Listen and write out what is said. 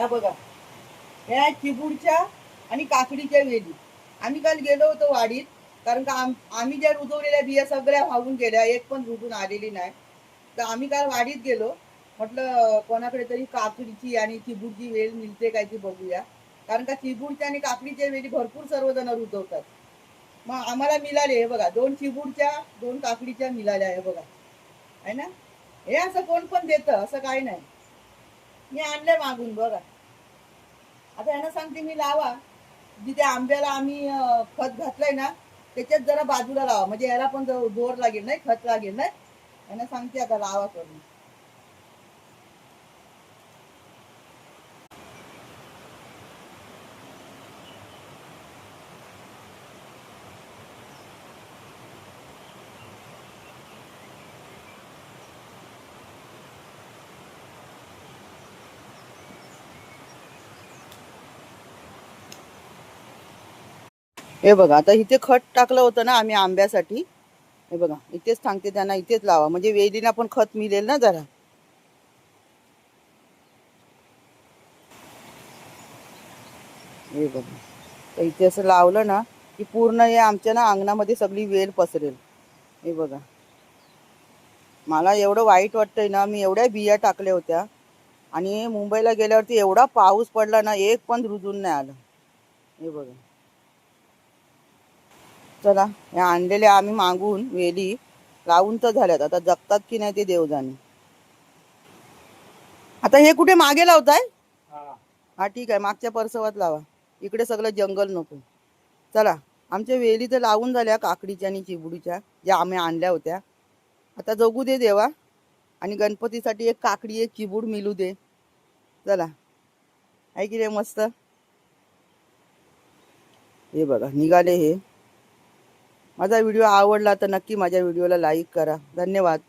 हा बघा. ह्या चिबूडच्या आणि काकडीच्या वेली. आम्ही काल गेलो होतो वाडीत कारण का आम आम्ही ज्या रुजवलेल्या बिया सगळ्या वाहून गेल्या एक पण रुजून आलेली नाही. तर आम्ही काल वाडीत गेलो म्हटलं कोणाकडे तरी काकडीची आणि चिबूडची वेल मिळते काय ती बघूया. कारण का चिबूडच्या आणि काकडीच्या वेली भरपूर सर्वजण रुजवतात. मग आम्हाला मिळाले हे बघा दोन चिबूडच्या दोन काकडीच्या मिळाल्या हे बघा. आहे ना? हे असं कोण पण देतं असं काही नाही. मी आणले मागून बघा. आता यांना सांगते मी लावा. जिथे आंब्याला आम्ही खत घातलंय ना त्याच्यात जरा बाजूला लावा. म्हणजे याला पण जोर लागेल नाही खत लागेल नाही यांना सांगते आता लावा करून. हे बघा आता इथे खत टाकलं होतं ना आम्ही आंब्यासाठी. हे बघा इथेच सांगते त्यांना इथेच लावा. म्हणजे वेलीला पण खत मिळेल ना जरा. हे बघा. तर इथे असं लावलं ना की पूर्ण हे आमच्या ना अंगणामध्ये सगळी वेल पसरेल. हे बघा. मला एवढं वाईट वाटतंय ना मी एवढ्या बिया टाकल्या होत्या. आणि मुंबईला गेल्यावरती एवढा पाऊस पडला ना एक पण रुजून नाही आलं. हे बघा. चला या आणलेल्या आम्ही मागून वेली लावून तर झाल्यात. आता जगतात की नाही ते देव जाणे. आता हे कुठे मागे लावताय? हा. ठीक आहे. मागच्या परसवात लावा. इकडे सगळं जंगल नको. चला आमच्या वेली तर लावून झाल्या काकडीच्या आणि चिबुडीच्या ज्या आम्ही आणल्या होत्या. आता जगू दे देवा. आणि गणपतीसाठी एक काकडी एक चिबूड मिळू दे. चला. आहे की रे मस्त? हे बघा निघाले हे. माझा व्हिडिओ आवडला तर नक्की माझ्या व्हिडिओला लाईक करा. धन्यवाद.